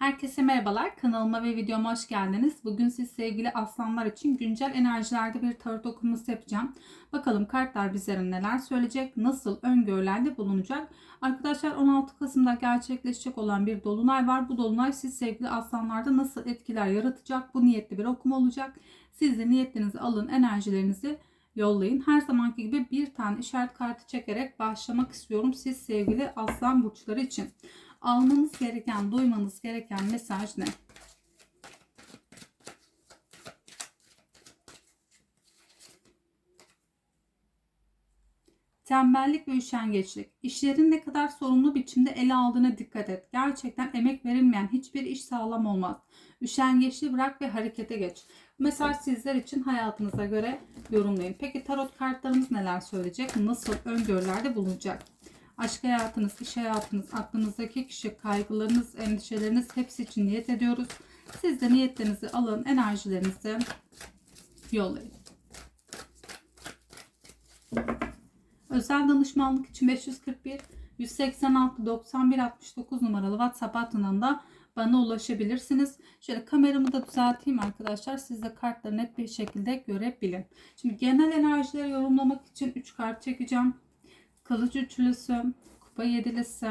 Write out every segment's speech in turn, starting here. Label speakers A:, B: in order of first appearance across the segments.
A: Herkese merhabalar. Kanalıma ve videoma hoş geldiniz. Bugün siz sevgili aslanlar için güncel enerjilerde bir tarot okuması yapacağım. Bakalım kartlar bizlere neler söyleyecek, nasıl öngörülerde bulunacak. Arkadaşlar 16 Kasım'da gerçekleşecek olan bir dolunay var. Bu dolunay siz sevgili aslanlarda nasıl etkiler yaratacak? Bu niyetli bir okuma olacak. Siz de niyetlerinizi alın, enerjilerinizi yollayın. Her zamanki gibi bir tane işaret kartı çekerek başlamak istiyorum. Siz sevgili aslan burçları için almanız gereken, duymanız gereken mesaj ne? Tembellik ve üşengeçlik. İşlerin ne kadar sorumlu biçimde ele aldığına dikkat et. Gerçekten emek verilmeyen hiçbir iş sağlam olmaz. Üşengeçliği bırak ve harekete geç. Mesaj sizler için hayatınıza göre yorumlayın. Peki tarot kartlarımız neler söyleyecek? Nasıl öngörülerde bulunacak? Aşk hayatınız, iş hayatınız, aklınızdaki kişi, kaygılarınız, endişeleriniz hepsi için niyet ediyoruz. Siz de niyetlerinizi alın, enerjilerinizi yollayın. Özel danışmanlık için 541 186 91 69 numaralı WhatsApp hattından bana ulaşabilirsiniz. Şöyle kameramı da düzelteyim arkadaşlar. Siz de kartları net bir şekilde görebilin. Şimdi genel enerjileri yorumlamak için 3 kart çekeceğim. Kılıç üçlüsü, kupa yedilisi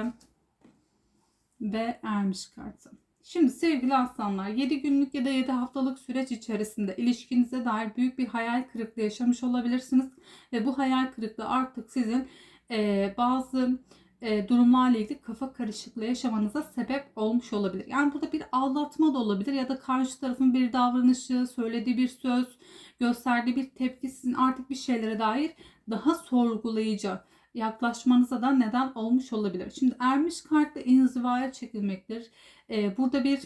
A: ve ermiş kartı. Şimdi sevgili aslanlar 7 günlük ya da 7 haftalık süreç içerisinde ilişkinize dair büyük bir hayal kırıklığı yaşamış olabilirsiniz. Ve bu hayal kırıklığı artık sizin e, bazı e, durumlarla ilgili kafa karışıklığı yaşamanıza sebep olmuş olabilir. Yani burada bir aldatma da olabilir ya da karşı tarafın bir davranışı, söylediği bir söz, gösterdiği bir tepki sizin artık bir şeylere dair daha sorgulayıcı yaklaşmanıza da neden olmuş olabilir. Şimdi ermiş kartla inzivaya çekilmektir. Ee, burada bir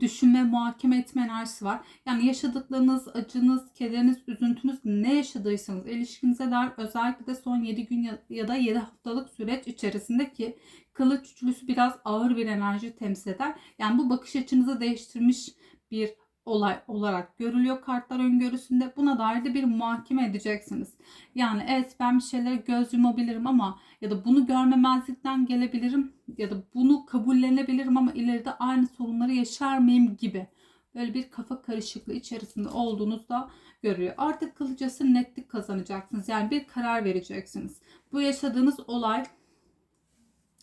A: düşünme, muhakeme etme enerjisi var. Yani yaşadıklarınız, acınız, kederiniz, üzüntünüz ne yaşadıysanız ilişkinize dair özellikle de son 7 gün ya da 7 haftalık süreç içerisindeki kılıç üçlüsü biraz ağır bir enerji temsil eder. Yani bu bakış açınızı değiştirmiş bir olay olarak görülüyor kartlar öngörüsünde. Buna dair de bir muhakeme edeceksiniz. Yani evet ben bir şeylere göz yumabilirim ama ya da bunu görmemezlikten gelebilirim ya da bunu kabullenebilirim ama ileride aynı sorunları yaşar mıyım gibi. Böyle bir kafa karışıklığı içerisinde olduğunuzda görüyor. Artık kılıcası netlik kazanacaksınız. Yani bir karar vereceksiniz. Bu yaşadığınız olay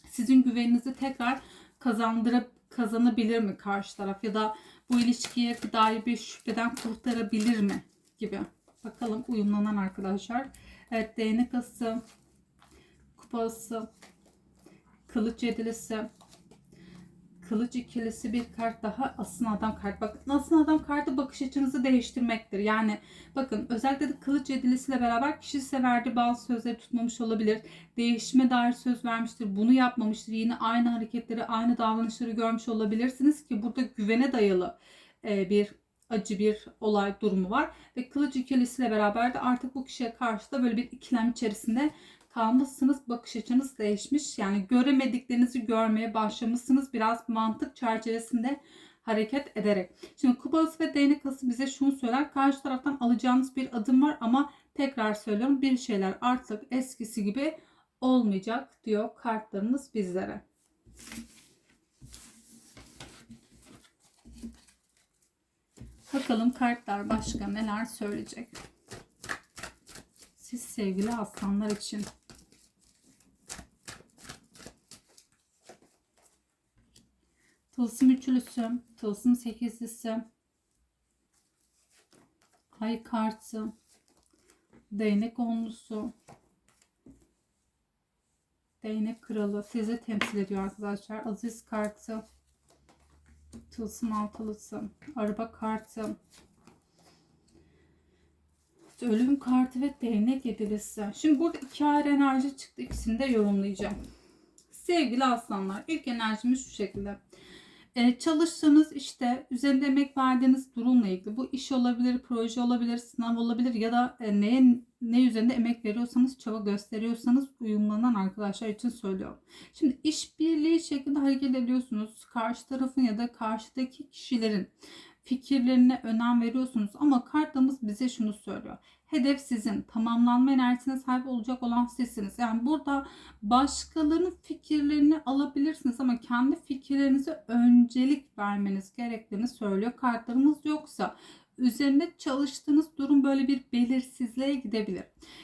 A: sizin güveninizi tekrar kazandırıp kazanabilir mi karşı taraf ya da bu ilişkiye dair bir şüpheden kurtarabilir mi gibi. Bakalım uyumlanan arkadaşlar. Evet değnek ası, kupası, kılıç yedilisi, kılıç ikilisi bir kart daha asın adam kart. Bakın asın adam kartı bakış açınızı değiştirmektir. Yani bakın özellikle de kılıç yedilisiyle beraber kişi size bazı sözleri tutmamış olabilir. Değişime dair söz vermiştir. Bunu yapmamıştır. Yine aynı hareketleri, aynı davranışları görmüş olabilirsiniz ki burada güvene dayalı bir acı bir olay durumu var. Ve kılıç ikilisiyle beraber de artık bu kişiye karşı da böyle bir ikilem içerisinde kalmışsınız. Bakış açınız değişmiş. Yani göremediklerinizi görmeye başlamışsınız. Biraz mantık çerçevesinde hareket ederek. Şimdi kupası ve değnek ası bize şunu söyler. Karşı taraftan alacağınız bir adım var ama tekrar söylüyorum bir şeyler artık eskisi gibi olmayacak diyor kartlarımız bizlere. Bakalım kartlar başka neler söyleyecek. Siz sevgili aslanlar için. Tılsım üçlüsü, tılsım sekizlisi, ay kartı, değnek onlusu, değnek kralı sizi temsil ediyor arkadaşlar. Aziz kartı, tılsım altılısı, araba kartı, ölüm kartı ve değnek yedilisi. Şimdi burada iki ayrı enerji çıktı. İkisini de yorumlayacağım. Sevgili aslanlar ilk enerjimiz şu şekilde. Ee, çalıştığınız işte üzerinde emek verdiğiniz durumla ilgili bu iş olabilir, proje olabilir, sınav olabilir ya da e, neye ne üzerinde emek veriyorsanız, çaba gösteriyorsanız uyumlanan arkadaşlar için söylüyorum. Şimdi işbirliği şeklinde hareket ediyorsunuz. Karşı tarafın ya da karşıdaki kişilerin fikirlerine önem veriyorsunuz ama kartımız bize şunu söylüyor. Hedef sizin. Tamamlanma enerjisine sahip olacak olan sizsiniz. Yani burada başkalarının fikirlerini alabilirsiniz ama kendi fikirlerinize öncelik vermeniz gerektiğini söylüyor kartlarımız yoksa üzerinde çalıştığınız durum böyle bir belirsizliğe gidebilir.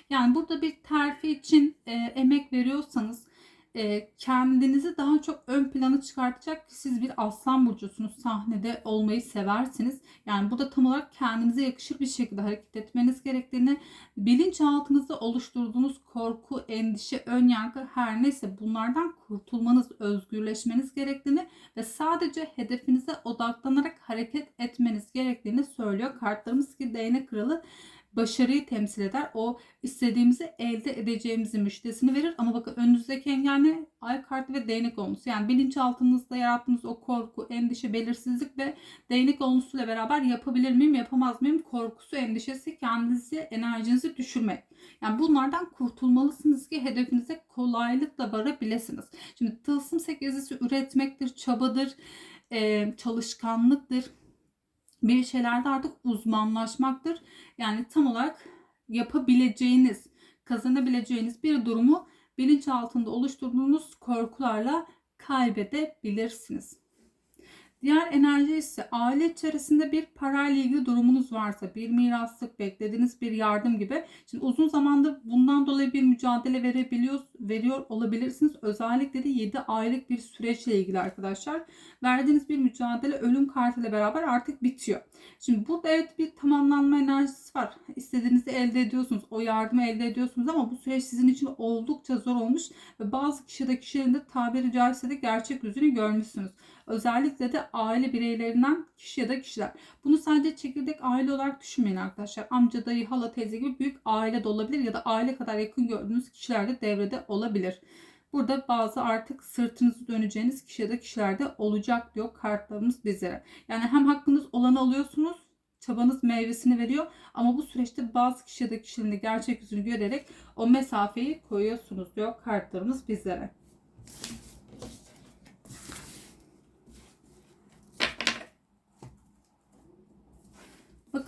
A: Yani burada bir terfi için e, emek veriyorsanız kendinizi daha çok ön plana çıkartacak siz bir aslan burcusunuz. Sahnede olmayı seversiniz. Yani burada tam olarak kendinize yakışır bir şekilde hareket etmeniz gerektiğini, bilinçaltınızda oluşturduğunuz korku, endişe, ön yargı her neyse bunlardan kurtulmanız, özgürleşmeniz gerektiğini ve sadece hedefinize odaklanarak hareket etmeniz gerektiğini söylüyor. Kartlarımız ki değnek kralı başarıyı temsil eder. O istediğimizi elde edeceğimizi müjdesini verir. Ama bakın önünüzdeki engel ne? Ay kartı ve değnek olması. Yani bilinçaltınızda yarattığınız o korku, endişe, belirsizlik ve değnek olmasıyla beraber yapabilir miyim, yapamaz mıyım korkusu, endişesi kendinizi, enerjinizi düşürmek. Yani bunlardan kurtulmalısınız ki hedefinize kolaylıkla varabilirsiniz. Şimdi tılsım sekizisi üretmektir, çabadır, çalışkanlıktır bir şeylerde artık uzmanlaşmaktır. Yani tam olarak yapabileceğiniz, kazanabileceğiniz bir durumu bilinç altında oluşturduğunuz korkularla kaybedebilirsiniz. Diğer enerji ise aile içerisinde bir parayla ilgili durumunuz varsa, bir miraslık, beklediğiniz bir yardım gibi. Şimdi uzun zamandır bundan dolayı bir mücadele verebiliyor, veriyor olabilirsiniz. Özellikle de 7 aylık bir süreçle ilgili arkadaşlar. Verdiğiniz bir mücadele ölüm kartıyla beraber artık bitiyor. Şimdi burada evet bir tamamlanma enerjisi var. İstediğinizi elde ediyorsunuz. O yardımı elde ediyorsunuz ama bu süreç sizin için oldukça zor olmuş ve bazı kişide kişilerin de tabiri caizse de gerçek yüzünü görmüşsünüz. Özellikle de aile bireylerinden kişi ya da kişiler. Bunu sadece çekirdek aile olarak düşünmeyin arkadaşlar. Amca, dayı, hala, teyze gibi büyük aile de olabilir ya da aile kadar yakın gördüğünüz kişiler de devrede olabilir. Burada bazı artık sırtınızı döneceğiniz kişi ya da kişilerde olacak diyor kartlarımız bizlere. Yani hem hakkınız olanı alıyorsunuz çabanız meyvesini veriyor. Ama bu süreçte bazı kişi ya da kişinin gerçek yüzünü görerek o mesafeyi koyuyorsunuz diyor kartlarımız bizlere.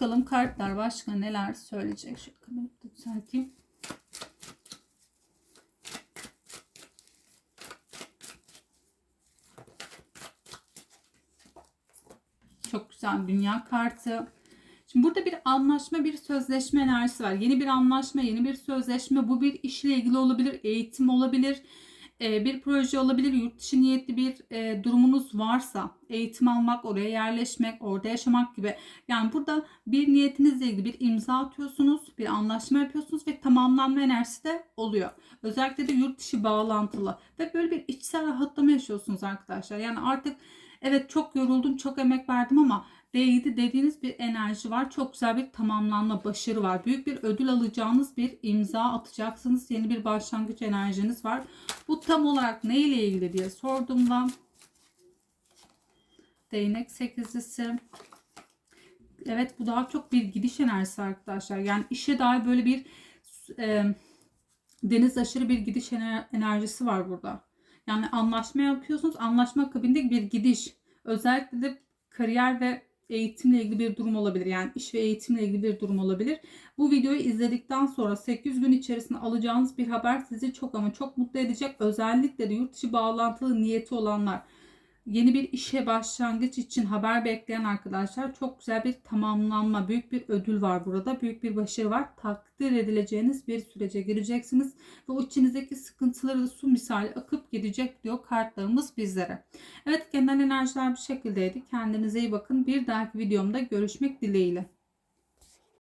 A: Bakalım kartlar başka neler söyleyecek. Şu kamerayı düzelteyim. Çok güzel dünya kartı. Şimdi burada bir anlaşma, bir sözleşme enerjisi var. Yeni bir anlaşma, yeni bir sözleşme. Bu bir işle ilgili olabilir, eğitim olabilir bir proje olabilir, yurt dışı niyetli bir e, durumunuz varsa eğitim almak, oraya yerleşmek, orada yaşamak gibi. Yani burada bir niyetinizle ilgili bir imza atıyorsunuz, bir anlaşma yapıyorsunuz ve tamamlanma enerjisi de oluyor. Özellikle de yurt dışı bağlantılı ve böyle bir içsel rahatlama yaşıyorsunuz arkadaşlar. Yani artık evet çok yoruldum, çok emek verdim ama değdi dediğiniz bir enerji var. Çok güzel bir tamamlanma, başarı var. Büyük bir ödül alacağınız bir imza atacaksınız. Yeni bir başlangıç enerjiniz var. Bu tam olarak ne ile ilgili diye sorduğumda değnek sekizlisi. Evet bu daha çok bir gidiş enerjisi arkadaşlar. Yani işe dair böyle bir e, deniz aşırı bir gidiş enerjisi var burada. Yani anlaşma yapıyorsunuz. Anlaşma akabinde bir gidiş. Özellikle de kariyer ve eğitimle ilgili bir durum olabilir. Yani iş ve eğitimle ilgili bir durum olabilir. Bu videoyu izledikten sonra 8 gün içerisinde alacağınız bir haber sizi çok ama çok mutlu edecek. Özellikle de yurt dışı bağlantılı niyeti olanlar yeni bir işe başlangıç için haber bekleyen arkadaşlar çok güzel bir tamamlanma, büyük bir ödül var burada. Büyük bir başarı var. Takdir edileceğiniz bir sürece gireceksiniz. Ve o içinizdeki sıkıntıları da su misali akıp gidecek diyor kartlarımız bizlere. Evet genel enerjiler bu şekildeydi. Kendinize iyi bakın. Bir dahaki videomda görüşmek dileğiyle.